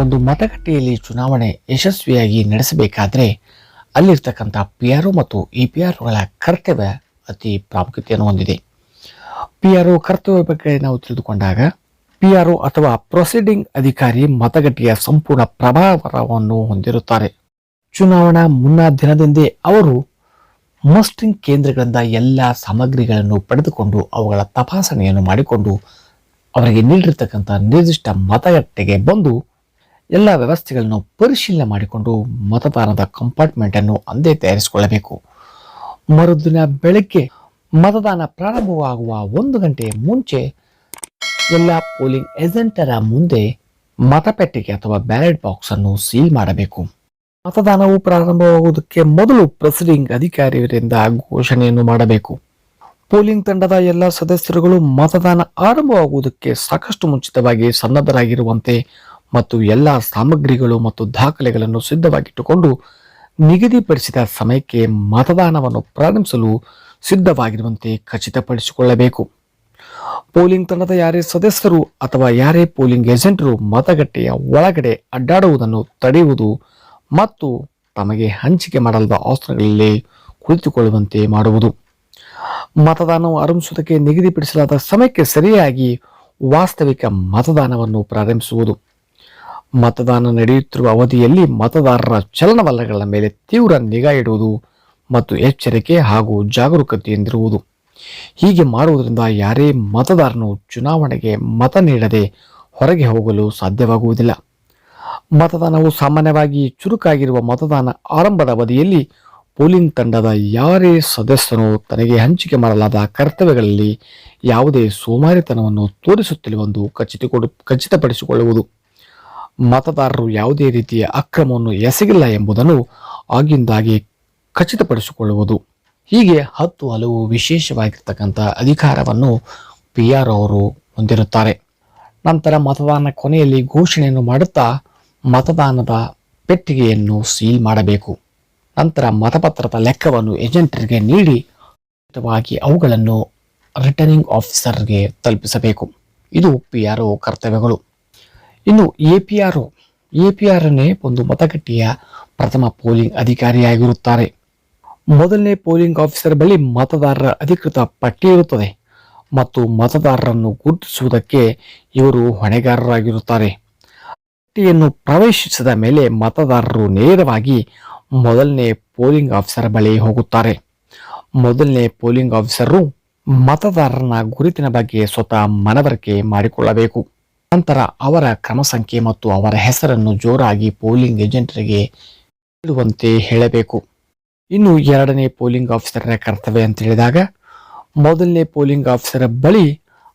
ಒಂದು ಮತಗಟ್ಟೆಯಲ್ಲಿ ಚುನಾವಣೆ ಯಶಸ್ವಿಯಾಗಿ ನಡೆಸಬೇಕಾದರೆ ಅಲ್ಲಿರ್ತಕ್ಕಂಥ ಪಿ ಆರ್ ಒ ಮತ್ತು ಇ ಪಿ ಆರ್ ಒಗಳ ಕರ್ತವ್ಯ ಅತಿ ಪ್ರಾಮುಖ್ಯತೆಯನ್ನು ಹೊಂದಿದೆ. ಪಿ ಆರ್ ಒ ಕರ್ತವ್ಯ ಬಗ್ಗೆ ನಾವು ತಿಳಿದುಕೊಂಡಾಗ ಪಿ ಆರ್ ಒ ಅಥವಾ ಪ್ರೊಸೀಡಿಂಗ್ ಅಧಿಕಾರಿ ಮತಗಟ್ಟೆಯ ಸಂಪೂರ್ಣ ಪ್ರಭಾವವನ್ನು ಹೊಂದಿರುತ್ತಾರೆ. ಚುನಾವಣಾ ಮುನ್ನಾ ದಿನದಿಂದೇ ಅವರು ಮಸ್ಟಿಂಗ್ ಕೇಂದ್ರಗಳಿಂದ ಎಲ್ಲ ಸಾಮಗ್ರಿಗಳನ್ನು ಪಡೆದುಕೊಂಡು ಅವುಗಳ ತಪಾಸಣೆಯನ್ನು ಮಾಡಿಕೊಂಡು ಅವರಿಗೆ ನೀಡಿರ್ತಕ್ಕಂಥ ನಿರ್ದಿಷ್ಟ ಮತಗಟ್ಟೆಗೆ ಬಂದು ಎಲ್ಲ ವ್ಯವಸ್ಥೆಗಳನ್ನು ಪರಿಶೀಲನೆ ಮಾಡಿಕೊಂಡು ಮತದಾನದ ಕಂಪಾರ್ಟ್ಮೆಂಟ್ ಅನ್ನು ಅಂದೇ ತಯಾರಿಸಿಕೊಳ್ಳಬೇಕು. ಮರುದಿನ ಬೆಳಗ್ಗೆ ಮತದಾನ ಪ್ರಾರಂಭವಾಗುವ ಒಂದು ಗಂಟೆ ಮುಂಚೆ ಎಲ್ಲ ಪೋಲಿಂಗ್ ಏಜೆಂಟರ ಮುಂದೆ ಮತಪೆಟ್ಟಿಗೆ ಅಥವಾ ಬ್ಯಾಲೆಟ್ ಬಾಕ್ಸ್ ಅನ್ನು ಸೀಲ್ ಮಾಡಬೇಕು. ಮತದಾನವು ಪ್ರಾರಂಭವಾಗುವುದಕ್ಕೆ ಮೊದಲು ಪ್ರೆಸಿಡಿಂಗ್ ಅಧಿಕಾರಿಯವರಿಂದ ಘೋಷಣೆಯನ್ನು ಮಾಡಬೇಕು. ಪೋಲಿಂಗ್ ತಂಡದ ಎಲ್ಲ ಸದಸ್ಯರುಗಳು ಮತದಾನ ಆರಂಭವಾಗುವುದಕ್ಕೆ ಸಾಕಷ್ಟು ಮುಂಚಿತವಾಗಿ ಸನ್ನದ್ಧರಾಗಿರುವಂತೆ ಮತ್ತು ಎಲ್ಲ ಸಾಮಗ್ರಿಗಳು ಮತ್ತು ದಾಖಲೆಗಳನ್ನು ಸಿದ್ಧವಾಗಿಟ್ಟುಕೊಂಡು ನಿಗದಿಪಡಿಸಿದ ಸಮಯಕ್ಕೆ ಮತದಾನವನ್ನು ಪ್ರಾರಂಭಿಸಲು ಸಿದ್ಧವಾಗಿರುವಂತೆ ಖಚಿತಪಡಿಸಿಕೊಳ್ಳಬೇಕು. ಪೋಲಿಂಗ್ ತಂಡದ ಯಾರೇ ಸದಸ್ಯರು ಅಥವಾ ಯಾರೇ ಪೋಲಿಂಗ್ ಏಜೆಂಟರು ಮತಗಟ್ಟೆಯ ಒಳಗಡೆ ಅಡ್ಡಾಡುವುದನ್ನು ತಡೆಯುವುದು ಮತ್ತು ತಮಗೆ ಹಂಚಿಕೆ ಮಾಡಲಾದ ಆಸ್ತ್ರಗಳಲ್ಲಿ ಕುಳಿತುಕೊಳ್ಳುವಂತೆ ಮಾಡುವುದು. ಮತದಾನವು ಆರಂಭಿಸುವುದಕ್ಕೆ ನಿಗದಿಪಡಿಸಲಾದ ಸಮಯಕ್ಕೆ ಸರಿಯಾಗಿ ವಾಸ್ತವಿಕ ಮತದಾನವನ್ನು ಪ್ರಾರಂಭಿಸುವುದು. ಮತದಾನ ನಡೆಯುತ್ತಿರುವ ಅವಧಿಯಲ್ಲಿ ಮತದಾರರ ಚಲನವಲನಗಳ ಮೇಲೆ ತೀವ್ರ ನಿಗಾ ಇಡುವುದು ಮತ್ತು ಎಚ್ಚರಿಕೆ ಹಾಗೂ ಜಾಗರೂಕತೆಯಿಂದಿರುವುದು ಹೀಗೆ ಮಾಡುವುದರಿಂದ ಯಾರೇ ಮತದಾರನು ಚುನಾವಣೆಗೆ ಮತ ನೀಡದೆ ಹೊರಗೆ ಹೋಗಲು ಸಾಧ್ಯವಾಗುವುದಿಲ್ಲ. ಮತದಾನವು ಸಾಮಾನ್ಯವಾಗಿ ಚುರುಕಾಗಿರುವ ಮತದಾನ ಆರಂಭದ ಅವಧಿಯಲ್ಲಿ ಪೋಲಿಂಗ್ ತಂಡದ ಯಾರೇ ಸದಸ್ಯನು ತನಗೆ ಹಂಚಿಕೆ ಮಾಡಲಾದ ಕರ್ತವ್ಯಗಳಲ್ಲಿ ಯಾವುದೇ ಸೋಮಾರಿತನವನ್ನು ತೋರಿಸುತ್ತಿಲ್ಲವೆಂದು ಖಚಿತಕೊಡು, ಖಚಿತಪಡಿಸಿಕೊಳ್ಳುವುದು. ಮತದಾರರು ಯಾವುದೇ ರೀತಿಯ ಅಕ್ರಮವನ್ನು ಎಸಗಿಲ್ಲ ಎಂಬುದನ್ನು ಆಗಿಂದಾಗಿ ಖಚಿತಪಡಿಸಿಕೊಳ್ಳುವುದು. ಹೀಗೆ ಹತ್ತು ಹಲವು ವಿಶೇಷವಾಗಿರ್ತಕ್ಕಂಥ ಅಧಿಕಾರವನ್ನು ಪಿ ಆರ್ ಅವರು ಹೊಂದಿರುತ್ತಾರೆ. ನಂತರ ಮತದಾನ ಕೊನೆಯಲ್ಲಿ ಘೋಷಣೆಯನ್ನು ಮಾಡುತ್ತಾ ಮತದಾನದ ಪೆಟ್ಟಿಗೆಯನ್ನು ಸೀಲ್ ಮಾಡಬೇಕು. ನಂತರ ಮತಪತ್ರದ ಲೆಕ್ಕವನ್ನು ಏಜೆಂಟರಿಗೆ ನೀಡಿ ಅವುಗಳನ್ನು ರಿಟರ್ನಿಂಗ್ ಆಫೀಸರ್ಗೆ ತಲುಪಿಸಬೇಕು. ಇದು ಪಿ ಆರ್ ಕರ್ತವ್ಯಗಳು. ಇನ್ನು A P R A P R ಅನ್ನೇ ಒಂದು ಮತಗಟ್ಟೆಯ ಪ್ರಥಮ ಪೋಲಿಂಗ್ ಅಧಿಕಾರಿಯಾಗಿರುತ್ತಾರೆ. ಮೊದಲನೇ ಪೋಲಿಂಗ್ ಆಫೀಸರ್ ಬಳಿ ಮತದಾರರ ಅಧಿಕೃತ ಪಟ್ಟಿ ಇರುತ್ತದೆ ಮತ್ತು ಮತದಾರರನ್ನು ಗುರುತಿಸುವುದಕ್ಕೆ ಇವರು ಹೊಣೆಗಾರರಾಗಿರುತ್ತಾರೆ. ಪಟ್ಟಿಯನ್ನು ಪ್ರವೇಶಿಸಿದ ಮೇಲೆ ಮತದಾರರು ನೇರವಾಗಿ ಮೊದಲನೇ ಪೋಲಿಂಗ್ ಆಫೀಸರ್ ಬಳಿ ಹೋಗುತ್ತಾರೆ. ಮೊದಲನೇ ಪೋಲಿಂಗ್ ಆಫೀಸರು ಮತದಾರನ ಗುರುತಿನ ಬಗ್ಗೆ ಸ್ವತಃ ಮನವರಿಕೆ ಮಾಡಿಕೊಳ್ಳಬೇಕು. ನಂತರ ಅವರ ಕ್ರಮ ಸಂಖ್ಯೆ ಮತ್ತು ಅವರ ಹೆಸರನ್ನು ಜೋರಾಗಿ ಪೋಲಿಂಗ್ ಏಜೆಂಟರಿಗೆ ಹೇಳುವಂತೆ ಹೇಳಬೇಕು. ಇನ್ನು ಎರಡನೇ ಪೋಲಿಂಗ್ ಆಫೀಸರ್ನ ಕರ್ತವ್ಯ ಅಂತ ಹೇಳಿದಾಗ, ಮೊದಲನೇ ಪೋಲಿಂಗ್ ಆಫೀಸರ್ ಬಳಿ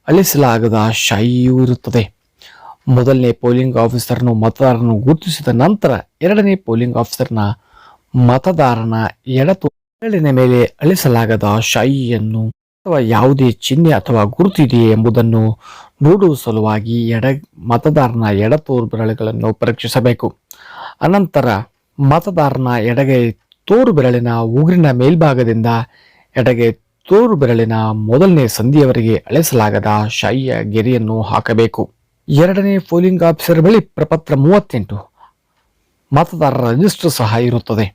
ಅಳಿಸಲಾಗದ ಶಾಯಿಯೂ ಇರುತ್ತದೆ. ಮೊದಲನೇ ಪೋಲಿಂಗ್ ಆಫೀಸರ್ನು ಮತದಾರರನ್ನು ಗುರುತಿಸಿದ ನಂತರ ಎರಡನೇ ಪೋಲಿಂಗ್ ಆಫೀಸರ್ನ ಮತದಾರನ ಎಡತು ಮೇಲೆ ಅಳಿಸಲಾಗದ ಶಾಯಿಯನ್ನು ಅಥವಾ ಯಾವುದೇ ಚಿಹ್ನೆ ಅಥವಾ ಗುರುತಿದೆಯೇ ಎಂಬುದನ್ನು ನೋಡುವ ಸಲುವಾಗಿ ಎಡ ಮತದಾರನ ಎಡ ಬೆರಳುಗಳನ್ನು ಪರೀಕ್ಷಿಸಬೇಕು. ಅನಂತರ ಮತದಾರನ ಎಡಗೈ ತೋರು ಬೆರಳಿನ ಉಗುರಿನ ಮೇಲ್ಭಾಗದಿಂದ ಎಡಗೈ ತೋರು ಬೆರಳಿನ ಮೊದಲನೇ ಸಂಧಿಯವರೆಗೆ ಅಳಿಸಲಾಗದ ಶಾಯಿಯ ಗೆರೆಯನ್ನು ಹಾಕಬೇಕು. ಎರಡನೇ ಪೋಲಿಂಗ್ ಆಫೀಸರ್ ಬಳಿ ಪ್ರಪತ್ರ ಮೂವತ್ತೆಂಟು ಮತದಾರರ ರಿಜಿಸ್ಟರ್ ಸಹ ಇರುತ್ತದೆ.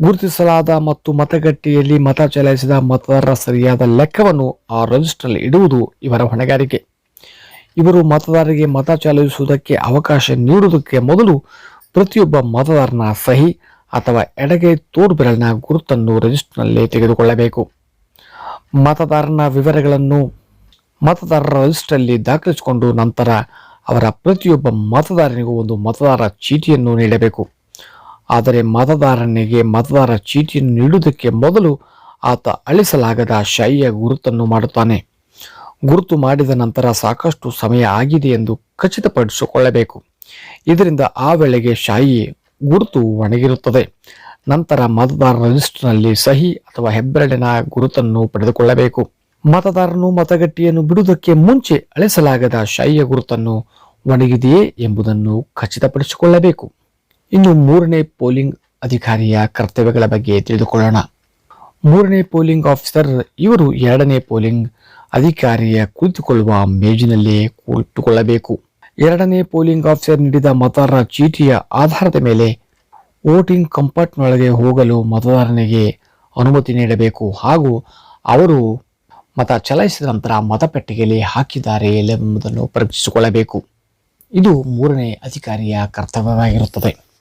ಗುರುತಿಸಲಾದ ಮತ್ತು ಮತಗಟ್ಟೆಯಲ್ಲಿ ಮತ ಚಲಾಯಿಸಿದ ಮತದಾರರ ಸರಿಯಾದ ಲೆಕ್ಕವನ್ನು ಆ ರಿಜಿಸ್ಟರ್ನಲ್ಲಿ ಇಡುವುದು ಇವರ ಹೊಣೆಗಾರಿಕೆ. ಇವರು ಮತದಾರರಿಗೆ ಮತ ಚಲಾಯಿಸುವುದಕ್ಕೆ ಅವಕಾಶ ನೀಡುವುದಕ್ಕೆ ಮೊದಲು ಪ್ರತಿಯೊಬ್ಬ ಮತದಾರನ ಸಹಿ ಅಥವಾ ಎಡಗೈ ತೋರ್ಬೆರಳಿನ ಗುರುತನ್ನು ರಿಜಿಸ್ಟರ್ನಲ್ಲಿ ತೆಗೆದುಕೊಳ್ಳಬೇಕು. ಮತದಾರನ ವಿವರಗಳನ್ನು ಮತದಾರರ ರಿಜಿಸ್ಟರ್ನಲ್ಲಿ ದಾಖಲಿಸಿಕೊಂಡು ನಂತರ ಅವರ ಪ್ರತಿಯೊಬ್ಬ ಮತದಾರನಿಗೂ ಒಂದು ಮತದಾರ ಚೀಟಿಯನ್ನು ನೀಡಬೇಕು. ಆದರೆ ಮತದಾರನಿಗೆ ಮತದಾರ ಚೀಟಿಯನ್ನು ನೀಡುವುದಕ್ಕೆ ಮೊದಲು ಆತ ಅಳಿಸಲಾಗದ ಶಾಯಿಯ ಗುರುತನ್ನು ಮಾಡುತ್ತಾನೆ. ಗುರುತು ಮಾಡಿದ ನಂತರ ಸಾಕಷ್ಟು ಸಮಯ ಆಗಿದೆ ಎಂದು ಖಚಿತಪಡಿಸಿಕೊಳ್ಳಬೇಕು. ಇದರಿಂದ ಆ ವೇಳೆಗೆ ಶಾಯಿ ಗುರುತು ಒಣಗಿರುತ್ತದೆ. ನಂತರ ಮತದಾರ ರಿಜಿಸ್ಟರ್ನಲ್ಲಿ ಸಹಿ ಅಥವಾ ಹೆಬ್ಬೆರಳಿನ ಗುರುತನ್ನು ಪಡೆದುಕೊಳ್ಳಬೇಕು. ಮತದಾರನು ಮತಗಟ್ಟೆಯನ್ನು ಬಿಡುವುದಕ್ಕೆ ಮುಂಚೆ ಅಳಿಸಲಾಗದ ಶಾಯಿಯ ಗುರುತನ್ನು ಒಣಗಿದೆಯೇ ಎಂಬುದನ್ನು ಖಚಿತಪಡಿಸಿಕೊಳ್ಳಬೇಕು. ಇನ್ನು ಮೂರನೇ ಪೋಲಿಂಗ್ ಅಧಿಕಾರಿಯ ಕರ್ತವ್ಯಗಳ ಬಗ್ಗೆ ತಿಳಿದುಕೊಳ್ಳೋಣ. ಮೂರನೇ ಪೋಲಿಂಗ್ ಆಫೀಸರ್, ಇವರು ಎರಡನೇ ಪೋಲಿಂಗ್ ಅಧಿಕಾರಿಯ ಕುಳಿತುಕೊಳ್ಳುವ ಮೇಜಿನಲ್ಲಿ ಕುಳಿತುಕೊಳ್ಳಬೇಕು. ಎರಡನೇ ಪೋಲಿಂಗ್ ಆಫೀಸರ್ ನೀಡಿದ ಮತದಾರರ ಚೀಟಿಯ ಆಧಾರದ ಮೇಲೆ ವೋಟಿಂಗ್ ಕಂಪಾರ್ಟ್ನೊಳಗೆ ಹೋಗಲು ಮತದಾರನಿಗೆ ಅನುಮತಿ ನೀಡಬೇಕು. ಹಾಗೂ ಅವರು ಮತ ಚಲಾಯಿಸಿದ ನಂತರ ಮತಪೆಟ್ಟಿಗೆಯಲ್ಲಿ ಹಾಕಿದ್ದಾರೆ ಎಂಬುದನ್ನು ಪರೀಕ್ಷಿಸಿಕೊಳ್ಳಬೇಕು ಇದು ಮೂರನೇ ಅಧಿಕಾರಿಯ ಕರ್ತವ್ಯವಾಗಿರುತ್ತದೆ.